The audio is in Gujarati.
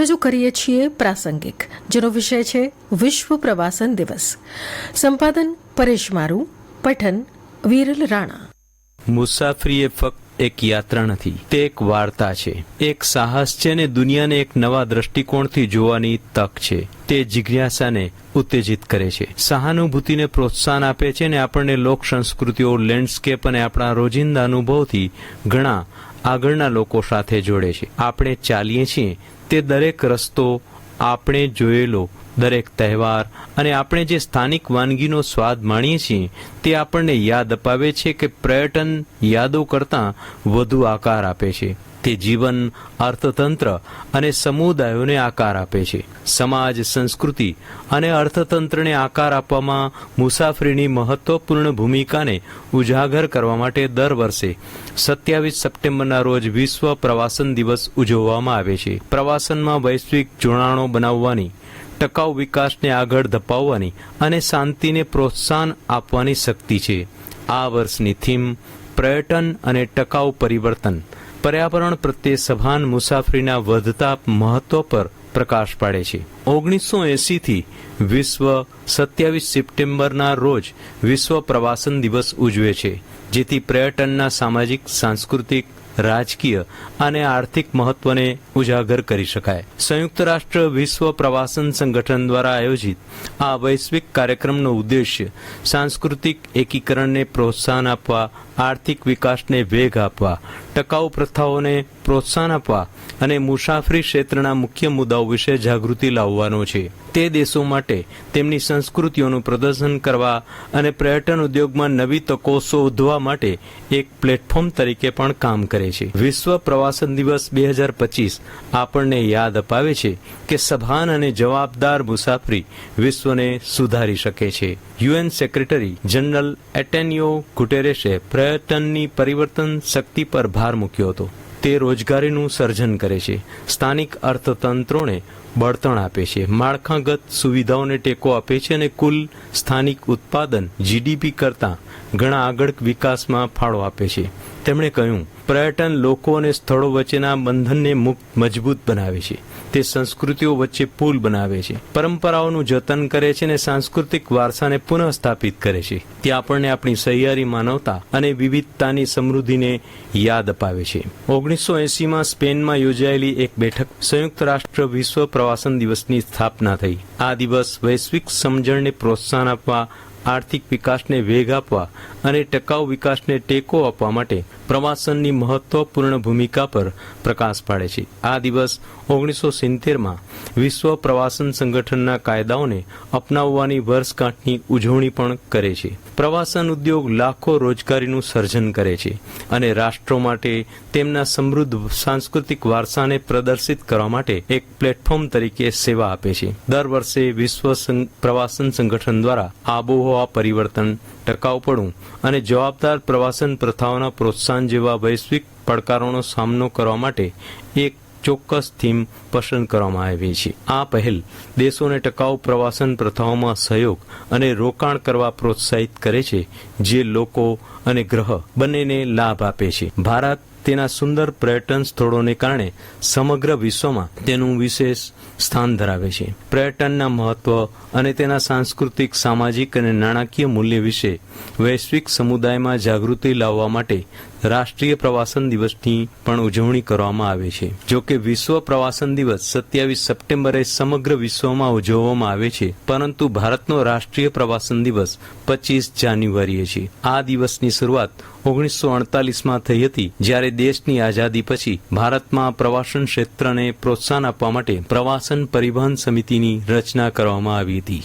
રજૂ કરીએ છીએ પ્રાસંગિક, જેનો વિષય છે વિશ્વ પ્રવાસન દિવસ. સંપાદન પરેશ મારુ, પઠન વિરલ રાણા. મુસાફરી એ ફક્ત એક યાત્રા નથી, તે એક વાર્તા છે. એક સાહસ છે ને દુનિયાને એક નવા દ્રષ્ટિકોણથી જોવાની તક છે. તે જિજ્ઞાસાને ઉત્તેજિત કરે છે. સહાનુભૂતિને પ્રોત્સાહન આપે છે ને આપણને લોક સંસ્કૃતિઓ લેન્ડસ્કેપ અને આપણા રોજિંદા અનુભવથી ઘણા આગળના લોકો સાથે જોડે છે. આપણે ચાલીએ છીએ તે દરેક રસ્તો આપણે જોયેલો દરેક તહેવાર અને આપણે જે સ્થાનિક વાનગીનો સ્વાદ માણીએ છીએ, તે આપણને યાદ અપાવે છે કે પર્યટન યાદો કરતાં વધુ આકાર આપે છે. તે જીવન, અર્થતંત્ર અને સમુદાયોને આકાર આપે છે. સમાજ, સંસ્કૃતિ અને અર્થતંત્રને આકાર આપવામાં મુસાફરીની મહત્વપૂર્ણ ભૂમિકાને ઉજાગર કરવા માટે દર વર્ષે સત્યાવીસ સપ્ટેમ્બરના રોજ વિશ્વ પ્રવાસન દિવસ ઉજવવામાં આવે છે. પ્રવાસનમાં વૈશ્વિક જોડાણો બનાવવાની ટકાઉ વિકાસને આગળ ધપાવવાની અને શાંતિને પ્રોત્સાહન આપવાની શક્તિ છે. આ વર્ષની થીમ પર્યટન અને ટકાઉ પરિવર્તન. પર્યાવરણ પ્રત્યે સભાન મુસાફરીના વધતા મહત્વ પર પ્રકાશ પાડે છે. ઓગણીસો એંસીથી વિશ્વ સત્યાવીસ સપ્ટેમ્બરના રોજ વિશ્વ પ્રવાસન દિવસ ઉજવે છે, જેથી પર્યટનના સામાજિક, સાંસ્કૃતિક રાજકીય અને આર્થિક મહત્વને ઉજાગર કરી શકાય. સંયુક્ત રાષ્ટ્ર વિશ્વ પ્રવાસન સંગઠન દ્વારા આયોજિત આ વૈશ્વિક કાર્યક્રમનો ઉદ્દેશ્ય સાંસ્કૃતિક એકીકરણને પ્રોત્સાહન આપવા, આર્થિક વિકાસને વેગ આપવા, ટકાઉ પ્રથાઓને પ્રોત્સાહન આપવા અને મુસાફરી ક્ષેત્રના મુખ્ય મુદ્દાઓ વિશે જાગૃતિ લાવવાનો છે. તે દેશો માટે તેમની સંસ્કૃતિઓનું પ્રદર્શન કરવા અને પર્યટન ઉદ્યોગમાં નવી તકો શોધવા માટે એક પ્લેટફોર્મ તરીકે પણ કામ કરે છે. વિશ્વ પ્રવાસન દિવસ બે હજાર પચીસ આપણને યાદ અપાવે છે કે સભાન અને જવાબદાર મુસાફરી વિશ્વને સુધારી શકે છે. યુએન સેક્રેટરી જનરલ એટેનિયો ગુટેરેસે પર્યટનની પરિવર્તન શક્તિ પર ભાર મૂક્યો હતો. તે રોજગારીનું સર્જન કરે છે. સ્થાનિક અર્થતંત્રોને બળતણ આપે છે. માળખાગત સુવિધાઓને ટેકો આપે છે અને કુલ સ્થાનિક ઉત્પાદન જીડીપી કરતાં ઘણા આગળ વિકાસમાં ફાળો આપે છે. તેમણે કહ્યું પર્યટન લોકો અને સ્થળો વચ્ચેના બંધનને મજબૂત બનાવે છે. તે સંસ્કૃતિઓ વચ્ચે પુલ બનાવે છે. પરંપરાઓનું જતન કરે છે અને સાંસ્કૃતિક વારસાને પુનઃસ્થાપિત કરે છે. તે આપણને આપણી સહિયારી માનવતા અને વિવિધતાની સમૃદ્ધિને યાદ અપાવે છે. ઓગણીસો એસીમાં સ્પેનમાં યોજાયેલી એક બેઠક સંયુક્ત રાષ્ટ્ર વિશ્વ પ્રવાસન દિવસની સ્થાપના થઈ. આ દિવસ વૈશ્વિક સમજણને પ્રોત્સાહન આપવા, આર્થિક વિકાસને વેગ આપવા અને ટકાઉ વિકાસને ટેકો આપવા માટે પ્રવાસનની મહત્વપૂર્ણ ભૂમિકા પર પ્રકાશ પાડે છે. આ દિવસ ઓગણીસો સિત્તેરમાં વિશ્વ પ્રવાસન સંગઠનના કાયદાઓને અપનાવવાની વર્ષગાંઠની ઉજવણી પણ કરે છે. પ્રવાસન ઉદ્યોગ લાખો રોજગારીનું સર્જન કરે છે અને રાષ્ટ્રો માટે તેમના સમૃદ્ધ સાંસ્કૃતિક વારસાને પ્રદર્શિત કરવા માટે એક પ્લેટફોર્મ તરીકે સેવા આપે છે. દર વર્ષે વિશ્વ પ્રવાસન સંગઠન દ્વારા આબોહવા પરિવર્તન ટકાઉપણું અને જવાબદાર પ્રવાસન પ્રથાઓના પ્રોત્સાહન જેવા વૈશ્વિક પડકારોનો સામનો કરવા માટે એક ચોક્કસ થીમ પસંદ કરવામાં આવી છે. આ પહેલ દેશોને ટકાઉ પ્રવાસન પ્રથાઓમાં સહયોગ અને રોકાણ કરવા પ્રોત્સાહિત કરે છે, જે લોકો અને ગ્રહ બંનેને લાભ આપે છે. ભારત તેના સુંદર પર્યટન સ્થળોને કારણે સમગ્ર વિશ્વમાં તેનું વિશેષ સ્થાન ધરાવે છે. પર્યટનના મહત્વ અને તેના સાંસ્કૃતિક, સામાજિક અને નાણાકીય મૂલ્ય વિશે વૈશ્વિક સમુદાયમાં જાગૃતિ લાવવા માટે રાષ્ટ્રીય પ્રવાસન દિવસની પણ ઉજવણી કરવામાં આવે છે. જો કે વિશ્વ પ્રવાસન દિવસ સત્યાવીસ સપ્ટેમ્બરે સમગ્ર વિશ્વમાં ઉજવવામાં આવે છે, પરંતુ ભારતનો રાષ્ટ્રીય પ્રવાસન દિવસ પચીસ જાન્યુઆરીએ છે. આ દિવસની શરૂઆત ઓગણીસો અડતાલીસમાં થઈ હતી, જ્યારે દેશની આઝાદી પછી ભારતમાં પ્રવાસન ક્ષેત્રને પ્રોત્સાહન આપવા માટે પ્રવાસન પરિવહન સમિતિની રચના કરવામાં આવી હતી.